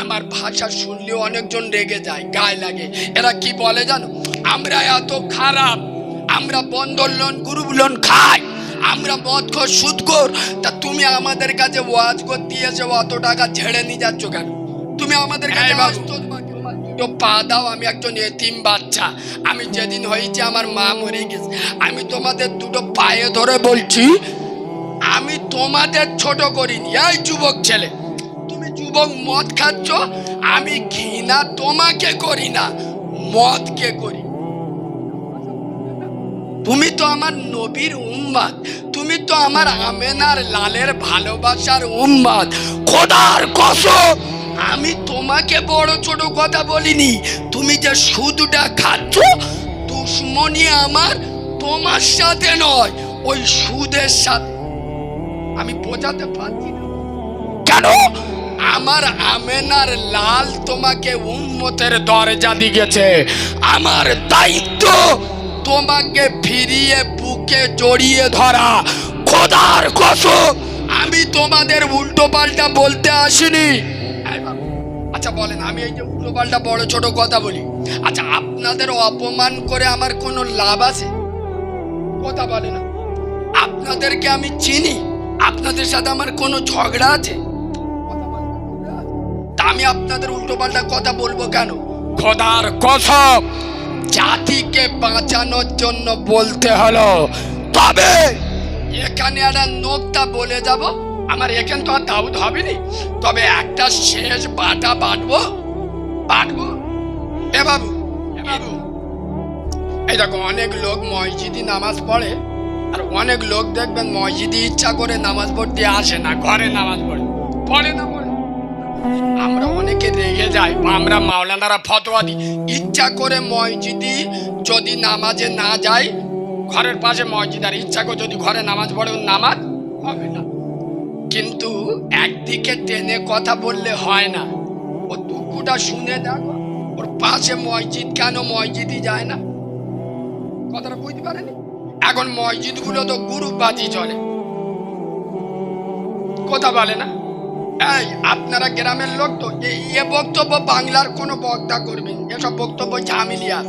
আমার ভাষা শুনলে অনেকজন রেগে যায় গায়ে লাগে। এরা কি বলে জানো? আমরা এত খারাপ আমরা বন্ধন লোন গ্রুপ লোন খাই আমরা মদ খোর সুদ খোর তা তুমি আমাদের কাছে ওয়াজ করতে এসে অত টাকা ঝেড়ে নিয়ে যাচ্ছ কেন? তুমি আমাদের কাছে দুটো পা দাও আমি একজন এতিম বাচ্চা। আমি যেদিন হয়েছে আমার মা মরে গেছে। আমি তোমাদের দুটো পায়ে ধরে বলছি আমি তোমাদের ছোট করিনি। এই যুবক ছেলে যুবক মদ খাচ্ছ, আমি ঘৃণা তোমাকে করি না, মদকে করি। তুমি তো আমার নবীর উম্মাদ, তুমি তো আমার আমেনার লালের ভালোবাসার উম্মাদ। খোদার কসম, আমি তোমাকে বড় ছোট কথা বলিনি, তুমি যে সুদটা খাচ্ছ, দুশ্মনী আমার তোমার সাথে নয়, ওই সুদের সাথে। আমি বোঝাতে পারছি না। কেন? আমার আমেনার লাল তোমাকে উন্মতের দরজা দিয়েছে। আমার দায়িত্ব তোমাকে ফিরিয়ে, বুকে জড়িয়ে ধরা। খোদার কসম, আমি তোমাদের উল্টো পাল্টা বলতে আসিনি। আচ্ছা বলেন, আমি এই যে উল্টো পাল্টা বড় ছোট কথা বলি। আচ্ছা আপনাদের অপমান করে আমার কোনো লাভ আছে? কথা বলে না। আপনাদেরকে আমি চিনি। আপনাদের সাথে আমার কোনো ঝগড়া আছে? আমি আপনাদের উল্টোপাল্টা কথা বলব কেন? খোদার কসম। জাতিকে বাঁচানোর জন্য বলতে হলো। তবে এখানে একটা নোকটা বলে যাব। আমার এখানে তো আর দাউদ হবেনি। তবে একটা শেষ বাটা বাটবো। বাটবো? এ বাবু এ বাবু। এই দেখো অনেক লোক মসজিদি নামাজ পড়ে। আর অনেক লোক দেখবেন মসজিদি ইচ্ছা করে নামাজ পড়তে আসে না ঘরে নামাজ পড়ে। পড়ে না আমরা অনেকে রেগে যাই। আমরা মাওলানারা ফতোয়া দিই। ইচ্ছা করে মসজিদি যদি নামাজে না যায় ঘরের পাশে মসজিদ, আর ইচ্ছা করে যদি ঘরে নামাজ পড়ে নামাজ হবে না। কিন্তু একদিকে টেনে কথা বললে হয় না। ও দুঃখটা শুনে দেখো, ওর পাশে মসজিদ কেন মসজিদই যায় না? কথাটা বুঝতে পারেনি? এখন মসজিদগুলো তো গুরুবাজি চলে। কথা বলে না? এই, আপনারা গ্রামের লোক তো, এ- বক্তব্য বাংলার কোনো বক্তা করবেন, এসব বক্তব্য ঝামিলিয়া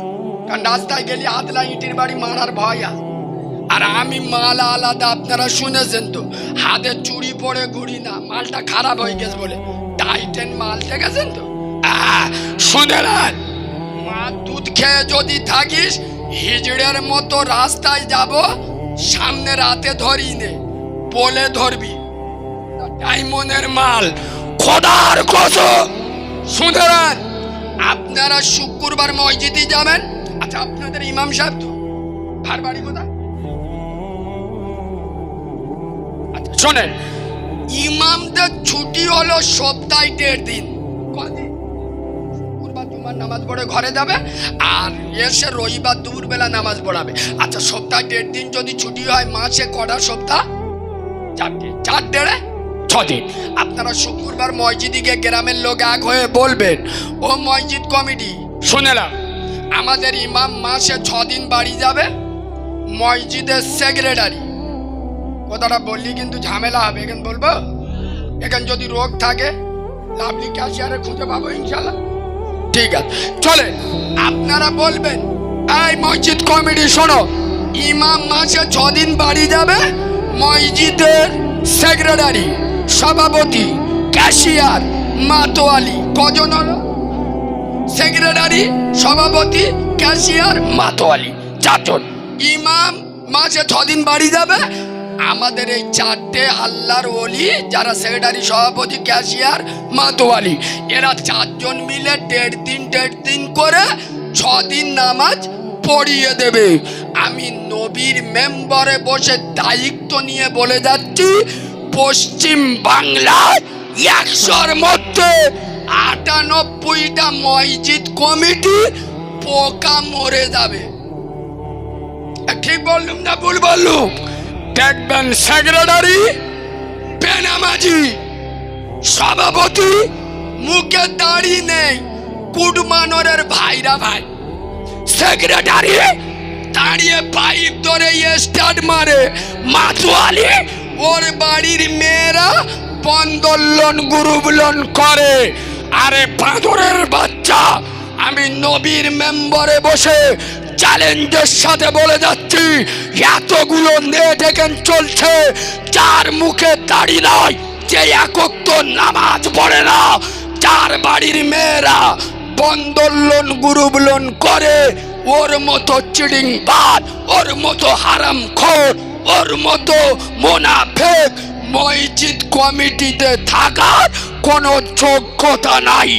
কারণ রাস্তায় গেলে আদলা ইটির বাড়ি মারার ভয় আছে আর আমি মাল আলাদা, আপনারা শুনেছেন তো, হাতে চুড়ি পরে ঘুরি না, মালটা খারাপ হয়ে গেছে বলে। টাইটেন মাল দেখেছেন তো? শুনে মা দুধ খেয়ে যদি থাকিস, হিজড়ের মতো রাস্তায় যাব, সামনে রাতে ধরি নে বলে ধরবি। ডায়মন্ডের মাল, খোদার কসম। শুনলেন আপনারা শুক্রবার মসজিদে যাবেন। আচ্ছা আপনাদের ইমাম সাহেব তো ভার বাড়ি কোথায়? আচ্ছা শোনেন, ইমামদের ছুটি হলো সপ্তাহে দেড় দিন। কদিন? শুক্রবার জুমার নামাজ পড়ে ঘরে যাবে, আর এসে রবিবার দুপুরবেলা নামাজ পড়াবে। আচ্ছা সপ্তাহে দেড় দিন যদি ছুটি হয়, মাসে কটা সপ্তাহ? চারটে, চার দেড়ে? ছদিন আপনারা শুক্রবার মসজিদিকে গ্রামের লোক এক হয়ে বলবেন ও মসজিদ কমিটি শুনেলাম আমাদের ইমাম মাসে ছদিন বাড়ি যাবে মসজিদের সেক্রেটারি। কথাটা বললি কিন্তু ঝামেলা হবে এখানে বলব। এখানে যদি রোগ থাকে লাভলি ক্যাশিয়ারে খুঁজে পাবো ইনশাল্লাহ ঠিক আছে। চলে আপনারা বলবেন এই মসজিদ কমিটি শোনো ইমাম মাসে ছদিন বাড়ি যাবে মসজিদের সেক্রেটারি। সভাপতি, ক্যাশিয়ার, মাতোয়ালি কজন হলো সেক্রেটারি, সভাপতি, ক্যাশিয়ার, মাতোয়ালি চারজন ইমাম মাসে ছদিন বাড়ি যাবে। আমাদের এই চারটে আল্লাহর ওলি, যারা সেক্রেটারি, সভাপতি, ক্যাশিয়ার, মাতোয়ালি, এরা চারজন মিলে দেড় দিন দেড় দিন করে ছদিন নামাজ পড়িয়ে দেবে। আমি নবীর মেম্বারে বসে দায়িত্ব নিয়ে বলে যাচ্ছি পশ্চিম বাংলায় একশোর মধ্যে আটানব্বইটা মসজিদ কমিটি পোকা মরে যাবে। ঠিক বললুম না ভুল বললুম? দেখবেন সেক্রেটারি বেনামাজি, সভাপতি মুখে দাড়ি নেই, কুটমানরের ভাইরা ভাই। সেক্রেটারি দাঁড়িয়ে পাইপ ধরে স্টার্ট মারে, মাতুয়ালি ওর বাড়ির মেয়েরা বন্দোলন গুরুবলন করে। আরে বাঁদরের বাচ্চা, আমি নবীর মেম্বারে বসে চ্যালেঞ্জের সাথে বলে যাচ্ছি, এতগুলো নেট এখান চলছে, যার মুখে দাড়ি নয় যে একক তো নামাজ পড়ে না, যার বাড়ির মেয়েরা বন্দোলন গুরুবলন করে, ওর মতো চিডিং বাদ ওর মতো হারাম খোর ওর মতো মোনাফেক মসজিদ কমিটিতে থাকার কোনো যোগ্যতা নাই।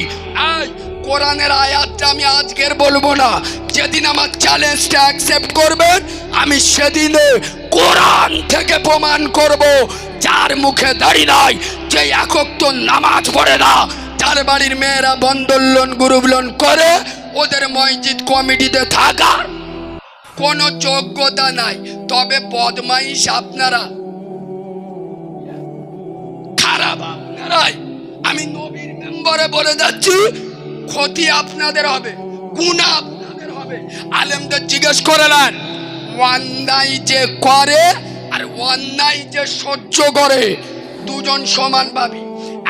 কোরআনের আয়াতটা আমি আজকের বলব না। যেদিন আমার চ্যালেঞ্জটা অ্যাকসেপ্ট করবেন, আমি সেদিনে কোরআন থেকে প্রমাণ করব। যার মুখে দাড়ি নাই, যে একক তো নামাজ পড়ে না, যার বাড়ির মেয়েরা বন্দোলন গুরুবলন করে, ওদের মসজিদ কমিটিতে থাকার কোনো যোগ্যতা নাই, তবে বদমাইশ আপনারা। খারাপ আপনারাই। আমি নবীর মেম্বারে বলে যাচ্ছি, ক্ষতি আপনাদের হবে গুণা আপনাদের হবে। আলেমদের জিজ্ঞেস করলেন অন্যায় যে করে আর অন্যায় যে সহ্য করে, দুজন সমান ভাবি।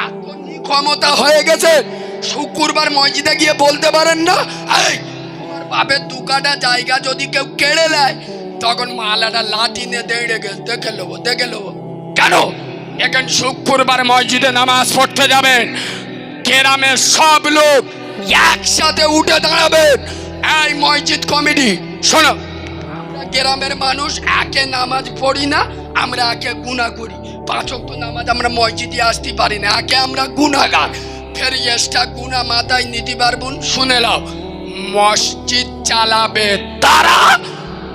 এত ক্ষমতা হয়ে গেছে, শুক্রবার মসজিদে গিয়ে বলতে পারেন না, এই বাপের দু কাটা জায়গা যদি কেউ কেড়ে নেয়, তখন মালাটা লাঠি নিয়ে দেড়ে গেছে দেখে নেব দেখে নেব। কেন? এখন শুক্রবার মসজিদে নামাজ পড়তে যাবেন। গ্রামের সব লোক একসাথে উঠে দাঁড়াবেন। এই মসজিদ কমিটি, শোনো। আমরা গ্রামের মানুষ, একে নামাজ পড়ি না, আমরা একে গুণা করি। পাঁচক তো নামাজ আমরা মসজিদে আসতে পারি না, একে আমরা গুণাগার ফের এসটা গুণা মাথায় নিতে পারবুন শুনে নাও। মসজিদ চালাবে। তারা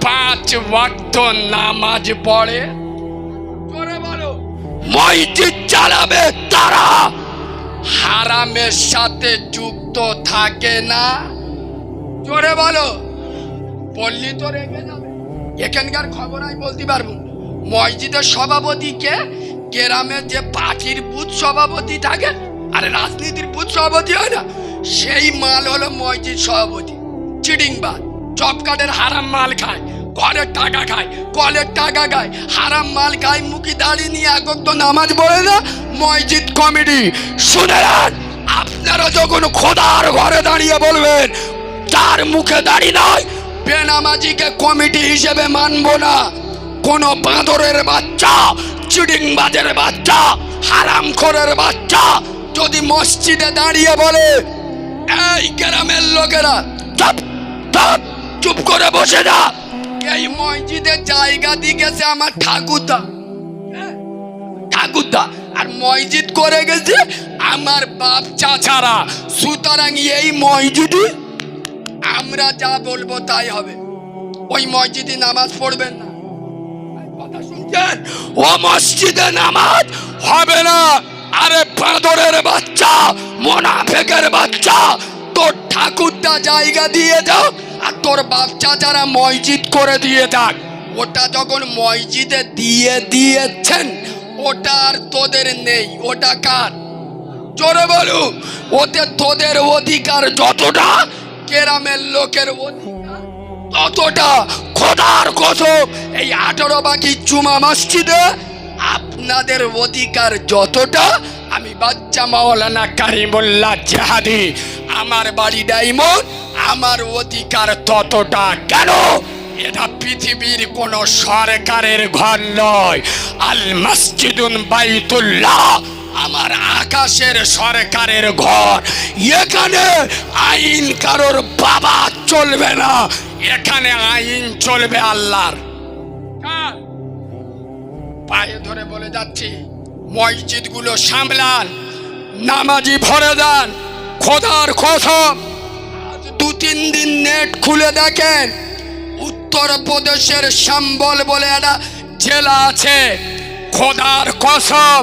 পাঁচ ওয়াক্ত নামাজ পড়ে। মসজিদ চালাবে তারা। হারামের সাথে যুক্ত থাকে না। জোরে বলো। বললি তো রেগে যাবে। এখানকার খবর আমি বলতে পারব। মসজিদের সভাপতিকে গ্রামের যে পার্টির বুথ সভাপতি থাকে আরে রাজনীতির বুথ সভাপতি হয় না সেই মাল হলো মসজিদ সভাপতি। চিডিংবাদ জব কার্ডের হারাম মাল খায়, ঘরের টাকা খায়, কলের টাকা খায়, হারাম মাল খায়, মুখি দাঁড়িয়ে নিয়ে একক তো নামাজ পড়ে না? মসজিদ কমিটি, শুনে আপনারা যখন খোদার ঘরে দাঁড়িয়ে বলবেন, তার মুখে দাঁড়ি নয় বেনামাজিকে কমিটি হিসেবে মানবো না। কোন বাঁদরের বাচ্চা চিডিংবাজের বাচ্চা, হারামখোরের বাচ্চা, যদি মসজিদে দাঁড়িয়ে বলে এই গ্রামের লোকেরা, চুপ চুপ চুপ করে বসে যা। এই মসজিদের জায়গা দিয়ে গেছে আমার ঠাকুরদা। ঠাকুরদা, আর মসজিদ করে গেছে আমার বাপ চাচারা। সুতরাং এই মসজিদে আমরা যা বলব তাই হবে। ওই মসজিদে নামাজ পড়বেন না। কথা শুনছেন? ও মসজিদে নামাজ হবে না। আরে বাঁদরের বাচ্চা, মোনাফেকের বাচ্চা, তোর ঠাকুরটা জায়গা দিয়ে যাও আর তোর বাচ্চা যারা মসজিদ করে দিয়ে থাক ওটা যখন মসজিদে দিয়ে দিয়েছেন, ওটা আর তোদের নেই, ওটা কার? জোরে বলু ওতে তোদের অধিকার যতটা, কেরামের লোকের অধিকার ততটা। খোদার কসম, এই আঠারো বাকি চুমা মসজিদে আপনাদের অধিকার যতটা আমি বাচ্চা মাওলানা কারিমুল্লাহ জাহাদি। আমার বাড়ি ডাইমন আমার অধিকার ততটা কেন? এটা পৃথিবীর কোন সরকারের ঘর নয়। আল মসজিদুন বাইতুল্লাহ, আমার আকাশের সরকারের ঘর। এখানে আইন কারোর বাবা চলবে না, এখানে আইন চলবে আল্লাহর। কার? পায়ে ধরে বলে যাচ্ছি। মসজিদগুলো সামলান, নামাজি ভরে দেন খোদার কসম। দু তিন দিন নেট খুলে দেখেন, উত্তর প্রদেশের সম্বল বলে একটা জেলা আছে, খোদার কসম।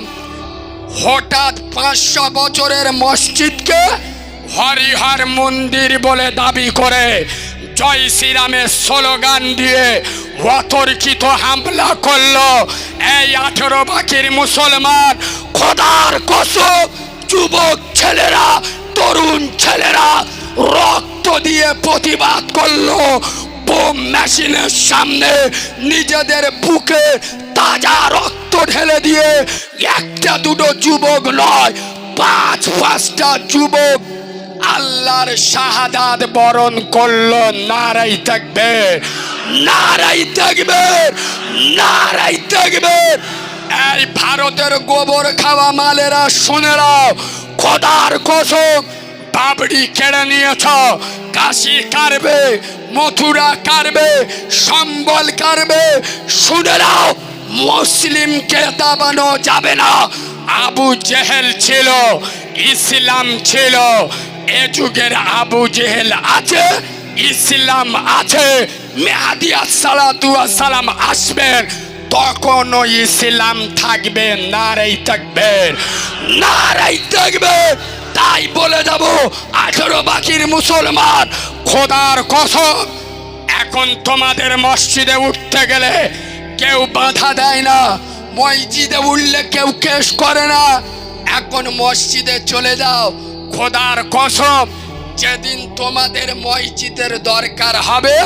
হঠাৎ পাঁচশো বছরের মসজিদকে হরিহর মন্দির বলে দাবি করে, জয় শ্রীরামের স্লোগান দিয়ে অতর্কিত হামলা করল এই আঠেরো বাকির মুসলমান খোদার কসম, যুবক ছেলেরা, তরুণ ছেলেরা রক্ত দিয়ে প্রতিবাদ করল। বোম মেশিনের সামনে নিজেদের বুকে তাজা রক্ত ঢেলে দিয়ে একটা দুটো যুবক নয়, পাঁচ, পাঁচটা যুবক আল্লাহর শাহাদাত বরণ করল, নারাই থাকবে। নারাই থাকবে নারাই থাকবে। এই ভারতের গোবর খাওয়া মালেরা, শুনে নাও, খোদার কসম বাবড়ি কেড়ে নিয়েছ, কাশি কারবে মথুরা কারবে সম্বল কারবে শুনে নাও মুসলিমকে দাবানো যাবে না। আবু জেহেল ছিল, ইসলাম ছিল, এ যুগের আবু জেহেল আছে, ইসলাম আছে মেহাদি সালাম আসবেন, তখনও ইসলাম থাকবে, নারাই থাকবে নারাই থাকবে। তাই বলে যাব, আঠেরো বাকির মুসলমান, খোদার কসম, এখন তোমাদের মসজিদে উঠতে গেলে কেউ বাধা দেয় না, মসজিদে উঠলে কেউ কেস করে না। এখন মসজিদে চলে যাও, খোদার কসম, যেদিন তোমাদের মসজিদের দরকার হবে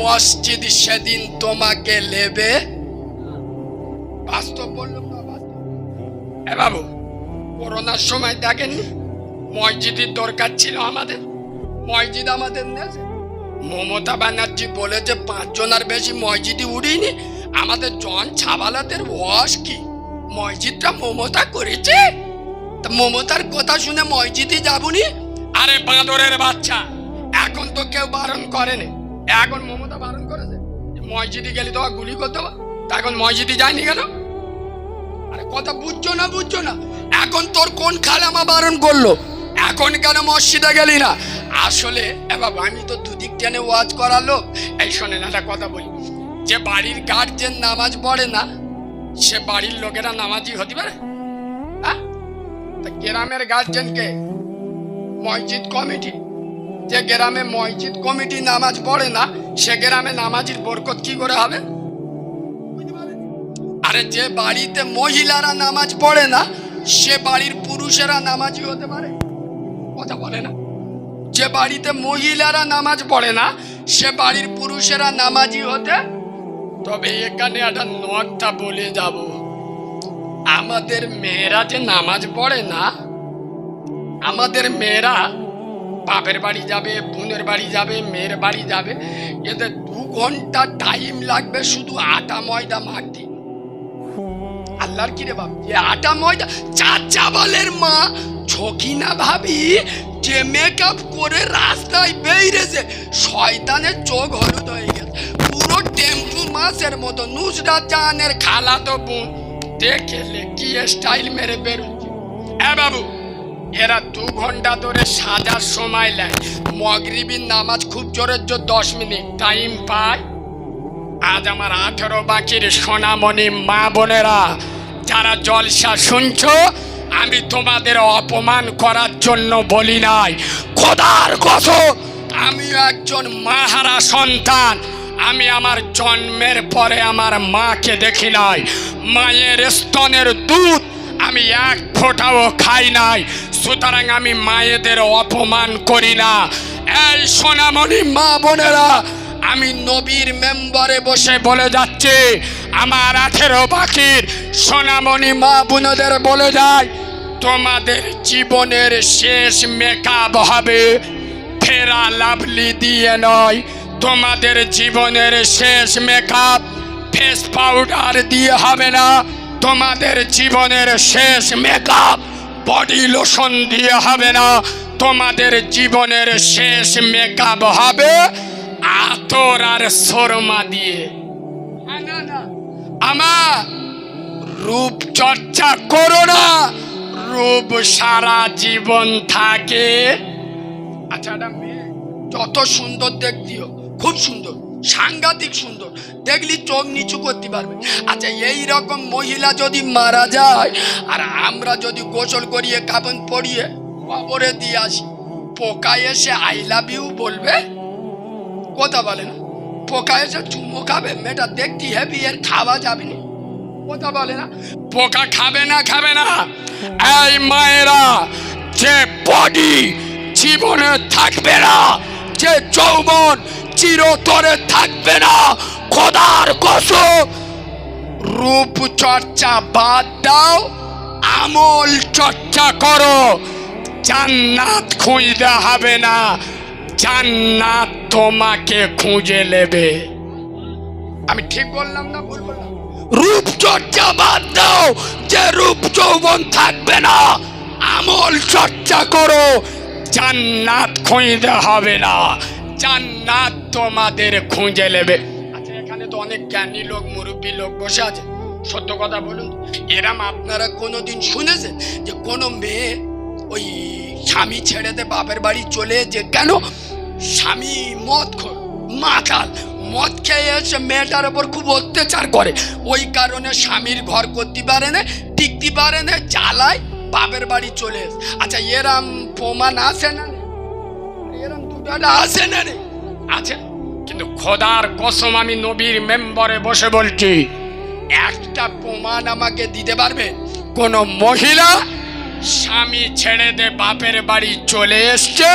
মসজিদ সেদিন তোমাকে নেবে, বাস্তব বললাম না, বাস্তব। এ বাবু, করোনার সময় দেখেননি মসজিদের দরকার ছিল আমাদের, মসজিদ আমাদের নেছে। মমতা ব্যানার্জি বলেছে পাঁচজনের বেশি মসজিদে উড়িনি, আমাদের জন ছাবালাদের ওয়াস কি? মসজিদটা মমতা করেছে? তা মমতার কথা শুনে মসজিদে যাবনি? আরে বাঁদরের বাচ্চা, এখন তো কেউ বারণ করেনি। এখন মমতা বারণ করেছে মসজিদে গেলে তো গুলি করতে এখন মসজিদে যায়নি কেন? আরে কথা বুঝছ না বুঝছ না? এখন তোর কোন খালামা বারণ করল? এখন কেন মসজিদে গেলি না? আসলে, এ বাবা, আমি তো দুদিক টেনে ওয়াজ করালো এই শোনেন, একটা কথা বলি। যে বাড়ির গার্জেন নামাজ পড়ে না, সে বাড়ির লোকেরা নামাজি হতে পারে? হ্যাঁ? গ্রামের গার্জেনকে মসজিদ কমিটি যে গ্রামে মসজিদ কমিটি নামাজ পড়ে না, সে গ্রামে নামাজির বরকত কি করে হবে? আরে যে বাড়িতে মহিলারা নামাজ পড়ে না, সে বাড়ির পুরুষেরা নামাজি হতে পারে? কথা বলে না। যে বাড়িতে মহিলারা নামাজ পড়ে না, সে বাড়ির পুরুষেরা নামাজি হতে? তবে এখানে একটা নকটা বলে যাব। আমাদের মেয়েরা যে নামাজ পড়ে না, আমাদের মেয়েরা বাপের বাড়ি যাবে, বোনের বাড়ি যাবে, মেয়ের বাড়ি যাবে। এতে দু ঘণ্টা টাইম লাগবে শুধু আটা, ময়দা মাখতে আল্লাহর কি রে বাপ? যে আটা, ময়দা, চাচা বলের মা ঝকি না ভাবি, যে মেকআপ করে রাস্তায় বেরিয়েছে, শয়তানের চোখ হলুদ হয়ে গেছে। পুরো টেম্পু মাছের মতো, নুসরাত জাহানের খালা তো বোন দেখেলে কি স্টাইল মেরে বেরোচ্ছে। এ বাবু এরা দু ঘণ্টা ধরে সাজার সময় নেয়। মগরিবির নামাজ খুব জোরের জোর, দশ মিনিট। টাইম পায়। আজ আমার আঠেরো বাকির সোনামণি মা বোনেরা, যারা জলসা শুনছো, আমি তোমাদের অপমান করার জন্য বলি নাই। খোদার কসম, আমি একজন মাহারা সন্তান। আমি আমার জন্মের পরে আমার মাকে দেখি নাই। মায়ের স্তনের দুধ আমি এক ফোঁটাও খাই নাই, সুতরাং আমি মায়েদের অপমান করি না। এই সোনামণি মা বোনেরা, আমি নবীর মেম্বারে বসে বলে যাচ্ছি, আমার আঠেরো পাখির সোনামণি মা বোনদের বলে যায় তোমাদের জীবনের শেষ মেকআপ হবে, ফেরা লাভলি দিয়ে নয়, তোমাদের জীবনের শেষ মেকআপ, ফেস পাউডার দিয়ে হবে না। তোমাদের জীবনের শেষ মেকআপ বডি লোশন দিয়ে হবে না। তোমাদের জীবনের শেষ মেকআপ হবে আতর আর সরমা দিয়ে। আমার রূপ চর্চা করো না। রূপ সারা জীবন থাকে। আচ্ছা যত সুন্দর দেখতিও খুব সুন্দর। সাংঘাতিক সুন্দর। দেখলি চোখ নিচু করতে পারবে। আচ্ছা এই রকম মহিলা যদি মারা যায়, আর আমরা যদি গোসল করিয়ে কাপন পরিয়ে কবরে দিয়ে আসি, পোকা এসে আই লাভ ইউ বলবে? কথা বলে না। পোকা এসে চুমো খাবে, মেয়েটা দেখতে হেভি এর খাওয়া যাবে না। কথা বলে না। পোকা খাবে না খাবে না। এই মায়েরা, যে বডি জীবনে থাকবে না, যে যৌবন চিরতরে থাকবে না খোদার কসম। রূপ চর্চা বাদ দাও, আমল চর্চা করো। জান্নাত খুঁজতে হবে না, জান্নাত তোমাকে খুঁজে নেবে। আমি ঠিক বললাম না ভুল বললাম? রূপ চর্চা বাদ দাও, যে রূপ যৌবন থাকবে না, আমল চর্চা করো। জান্নাত খুঁজতে হবে না জান্নাত তোমাদের খুঁজে নেবে। আচ্ছা এখানে তো অনেক জ্ঞানী লোক, মুরব্বী লোক বসে আছে। সত্য কথা বলুন, এরাম আপনারা কোনোদিন শুনেছেন যে কোনো মেয়ে ওই স্বামী ছেড়ে দে বাপের বাড়ি চলে যে কেন স্বামী মদ খোর মাতাল, মদ খেয়ে এসে মেয়েটার ওপর খুব অত্যাচার করে। ওই কারণে স্বামীর ঘর করতে পারে না, টিকতে পারে না, জ্বালায় বাপের বাড়ি চলে আচ্ছা এরাম প্রমাণ আছে না? আছে না রে? আছে। কিন্তু খোদার কসম আমি নবীর মেম্বরে বসে বলছি, একটা প্রমাণ আমাকে দিতে পারবে? কোন মহিলা স্বামী ছেড়ে দে, বাপের বাড়ি চলে এসছে,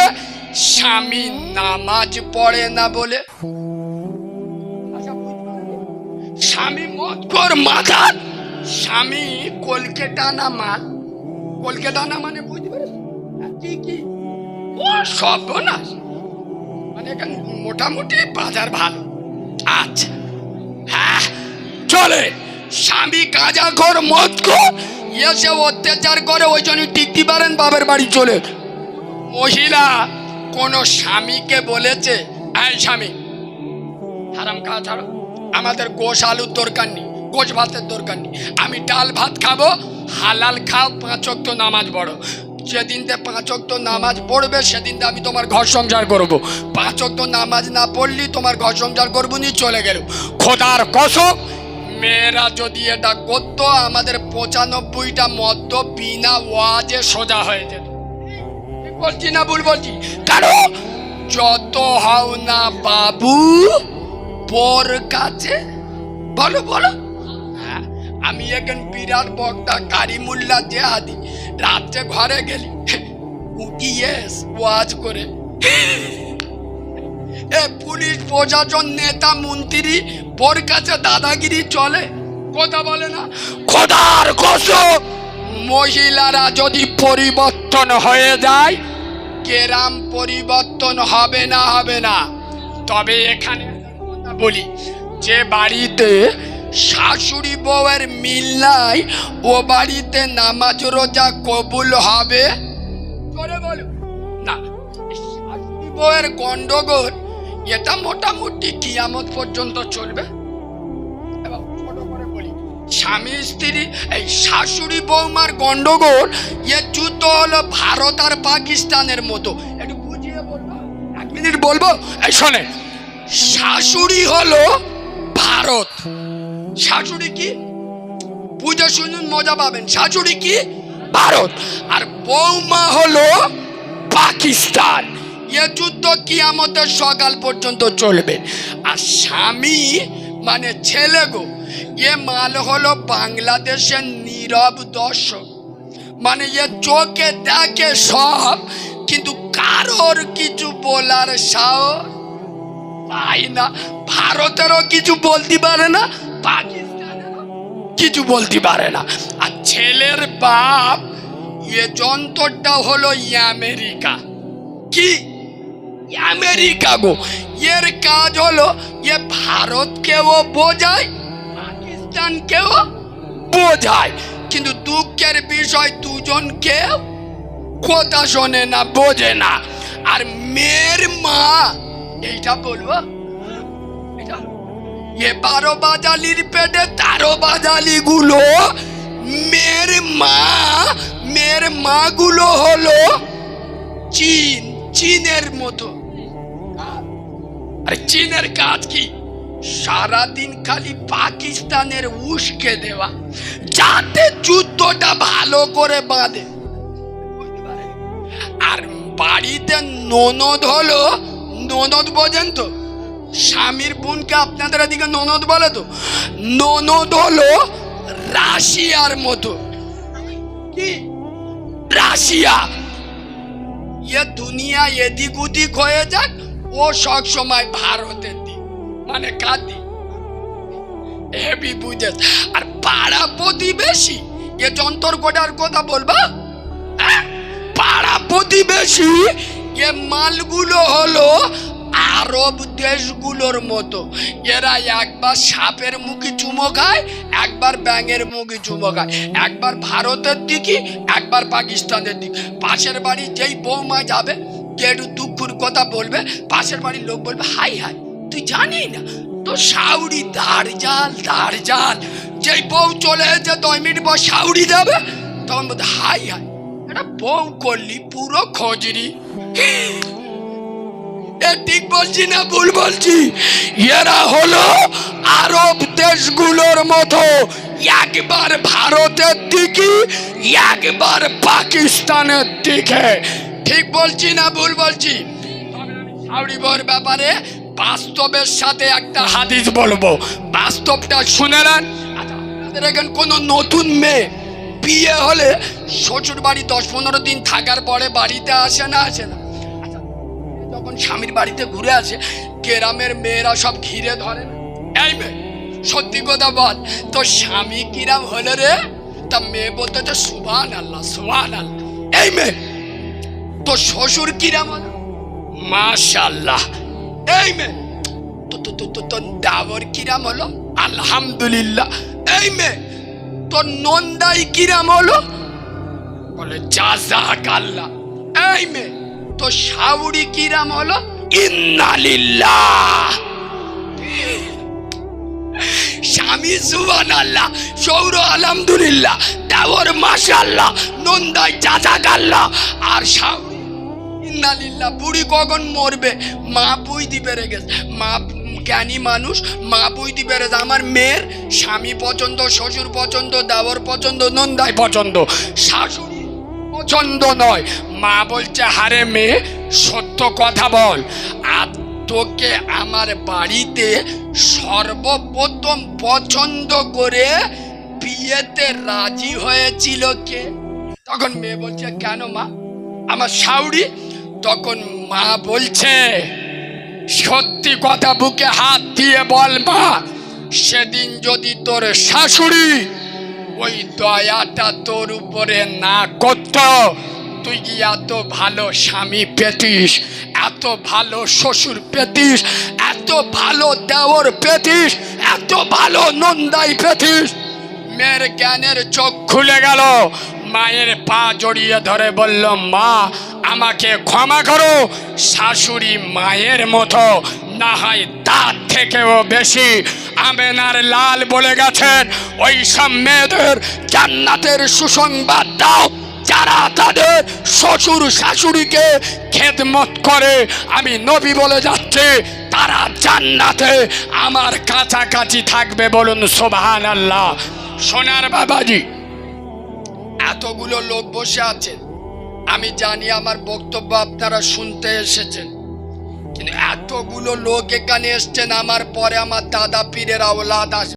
স্বামী নামাজ পড়ে না বলে? স্বামী মত কর মাথা স্বামী কলকাতা না মাল? কলকাতা না মানে বুঝতে পারিস কি কি? ও, সর্বনাশ। মানে মোটামুটি বাজার ভালো। আচ্ছা। হ্যাঁ চলে। স্বামী কাজা মত কর এসে অত্যাচার করে ওই জন্য টিকতে পারেন বাবার বাড়ি চলে। মহিলা, কোন স্বামীকে বলেছে? এই স্বামী, হারাম খাওয়া ছাড়ো। আমাদের গোশ আলুর দরকার নেই, গোশ ভাতের দরকার নেই। আমি ডাল ভাত খাব, হালাল খাও, পাঁচ অক্ত নামাজ পড়ো। যেদিনতে পাঁচ অক্ত নামাজ পড়বে সেদিনতে আমি তোমার ঘর সংসার করব। পাঁচ অক্ত নামাজ না পড়লি তোমার ঘর সংসার করব নি চলে গেল। খোদার কসম মেয়েরা যদি এটা করতো আমাদের পঁচানব্বইটা মদ্য বিনা ওয়াজে সোজা হয়ে যেত। বলছি না ভুল বলছি? কারণ যত হও না বাবু পর কাছে। বলো বলো। হ্যাঁ, আমি এখন বিরাট বক্তা কারিমুল্লা জেহাদি। রাত্রে ঘরে গেলি। এস ওয়াজ করে। এ পুলিশ প্রশাসন নেতা মন্ত্রী পর কাছে দাদাগিরি চলে। কথা বলে না? খোদার কসম! মহিলারা যদি পরিবর্তন হয়ে যায় কেরাম পরিবর্তন হবে না হবে না। তবে এখানে বলি। যে বাড়িতে শাশুড়ি বউয়ের মিল নাই, ও বাড়িতে নামাজ রোজা কবুল হবে? করে বলো। না, শাশুড়ি বউয়ের গন্ডগোল, এটা মোটামুটি কিয়ামত পর্যন্ত চলবে। স্বামী স্ত্রী, এই শাশুড়ি বৌমার গন্ডগোল, এ যুদ্ধ হলো ভারত আর পাকিস্তানের মতো। একটু বুঝিয়ে বলব? এক মিনিট বলব? এই শোনে, শাশুড়ি হলো ভারত। শাশুড়ি কি? বুঝে শুনুন, মজা পাবেন। শাশুড়ি কি? ভারত। আর বৌমা হলো পাকিস্তান। এ যুদ্ধ কিয়ামতের সকাল পর্যন্ত চলবে। আর স্বামী মানে ছেলে গো, এ মাল হলো বাংলাদেশের নীরব দর্শক। মানে এ চোখে দেখে সব, কিন্তু কারোর কিছু বলার সাহস পাই না। ভারতেরও কিছু বলতে পারে না কিছু বলতে পারে না। আর ছেলের বাপ, এ যন্ত্রটা হলো আমেরিকা। কি? আমেরিকা গো। এর কাজ হলো, এ ভারতকেও বোঝায়, পাকিস্তানকেও বোঝায়। কিন্তু দুঃখের বিষয় দুজনকে কথা শোনে না, বোঝে না। আর মেয়ের মা, এইটা বলব এ বারো বাজালির পেটে তারো বাজালি গুলো মেয়ের মা মেয়ের মা গুলো হলো চীন, চীনের মতো। আরে চীনের কাজ কি? সারাদিন খালি পাকিস্তানের উস্কে দেওয়া, যাতে যুদ্ধটা ভালো করে বাঁধে। আর বাড়িতে ননদ হলো, ননদ বোঝেন তো? স্বামীর বোনকে আপনাদের এদিকে ননদ বলে তো? ননদ হলো রাশিয়ার মতো। কি? রাশিয়া। এ দুনিয়া এদিক ওদিক হয়ে যাক ও সব সময় ভারতের দিক মানে কার দিক হেবি বুঝেছ আর পাড়া প্রতিবেশী এ যন্তর কোটার কথা বলবা? হ্যাঁ? পাড়া প্রতিবেশী এ মালগুলো হলো আরব দেশগুলোর মতো। এরা একবার সাপের মুখে চুমো খায়, একবার ব্যাঙের মুখে চুমো খায়। একবার ভারতের দিকে, একবার পাকিস্তানের দিকে। পাশের বাড়ি যেই বৌমা যাবে যে একটু দুঃখুর কথা বলবে, পাশের বাড়ির লোক বলবে, হাই হাই, তুই জানি না? তো সাউরি দাঁড় জাল যেই বউ চলে যে দশ মিনিট পর সাউরি যাবে তখন বলতে হাই হাই এটা বউ করলি, পুরো খোঁজরি। ঠিক বলছি না ভুল বলছি? এরা হলো আরব দেশগুলোর মতো। একবার ভারতের দিকে একবার পাকিস্তানের দিকে। ঠিক বলছি না ভুল বলছি? হাওড়ি বর ব্যাপারে বাস্তবের সাথে একটা হাদিস বলব। বাস্তবটা শুনে নেন। আচ্ছা, আপনাদের এখানে কোনো নতুন মেয়ে বিয়ে হলে শ্বশুর বাড়ি দশ পনেরো দিন থাকার পরে বাড়িতে আসে না আসে না? যখন স্বামীর বাড়িতে ঘুরে আসে, গ্রামের মেয়েরা সব ঘিরে ধরে। এই মেয়ে, সত্যি কথা বল তো স্বামী কিরাম হলে রে? তা মেয়ে বলতে তো সুবান আল্লাহ সুবান আল্লাহ এই মেয়ে তো শ্বশুর কিরাম হলো? মাশাল্লাহ এই মে তো তো তো তো তো দাবর কিরাম হলো? আলহামদুলিল্লাহ। এই মেয়ে তো নন্দাই কিরাম হলো? বলে জাজাক আল্লাহ। এই মে তো শাউরি কিরাম হলো? ইন্নালিল্লাহ। স্বামী সুবান আল্লাহ সৌর আলহামদুলিল্লাহ দেওয়ার মাশাল্লাহ নন্দাই জাজাক আল্লাহ আর শাউরি ইন্নালিল্লাহ বুড়ি কখন মরবে? মা বুঝতে পেরে গেছে। মা জ্ঞানী মানুষ মা বুঝতে পেরেছে আমার মেয়ের স্বামী পছন্দ শ্বশুর পছন্দ দেওয়ার পছন্দ নন্দায় পছন্দ। শাশুড়ি পছন্দ নয়। মা বলছে, হারে মেয়ে, সত্য কথা বল। আর তোকে আমার বাড়িতে সর্বপ্রথম পছন্দ করে বিয়েতে রাজি হয়েছিল কে? তখন মেয়ে বলছে, কেন মা? আমার শাউরি? তখন মা বলছে, সত্যি কথা বুকে হাত দিয়ে বল মা, সেদিন যদি তোর শাশুড়ি ওই দয়াটা তোর উপরে না করত। তুই কি এত ভালো স্বামী পেতিস? এত ভালো শ্বশুর পেতিস? এত ভালো দেওর পেতিস? এত ভালো নন্দাই পেতিস? মেয়ের জ্ঞানের চোখ খুলে গেল। মায়ের পা জড়িয়ে ধরে বলল, মা, আমাকে ক্ষমা করো। শাশুড়ি মায়ের মতো না হয় তার থেকেও বেশি। আমেনার লাল বলে গেছেন, ওই সব মেয়েদের জান্নাতের সুসংবাদ দাও। যারা তাদের শ্বশুর শাশুড়িকে খেদমত করে, আমি নবী বলে যাচ্ছি, তারা জান্নাতে আমার কাছাকাছি থাকবে বলুন সোভান আল্লাহ সোনার বাবাজি, এতগুলো লোক বসে আছেন। আমি জানি আমার বক্তব্য আপনারা শুনতে এসেছেন। কিন্তু এতগুলো লোক এখানে এসছেন আমার পরে আমার দাদা পীরের আওলাদ আসবে।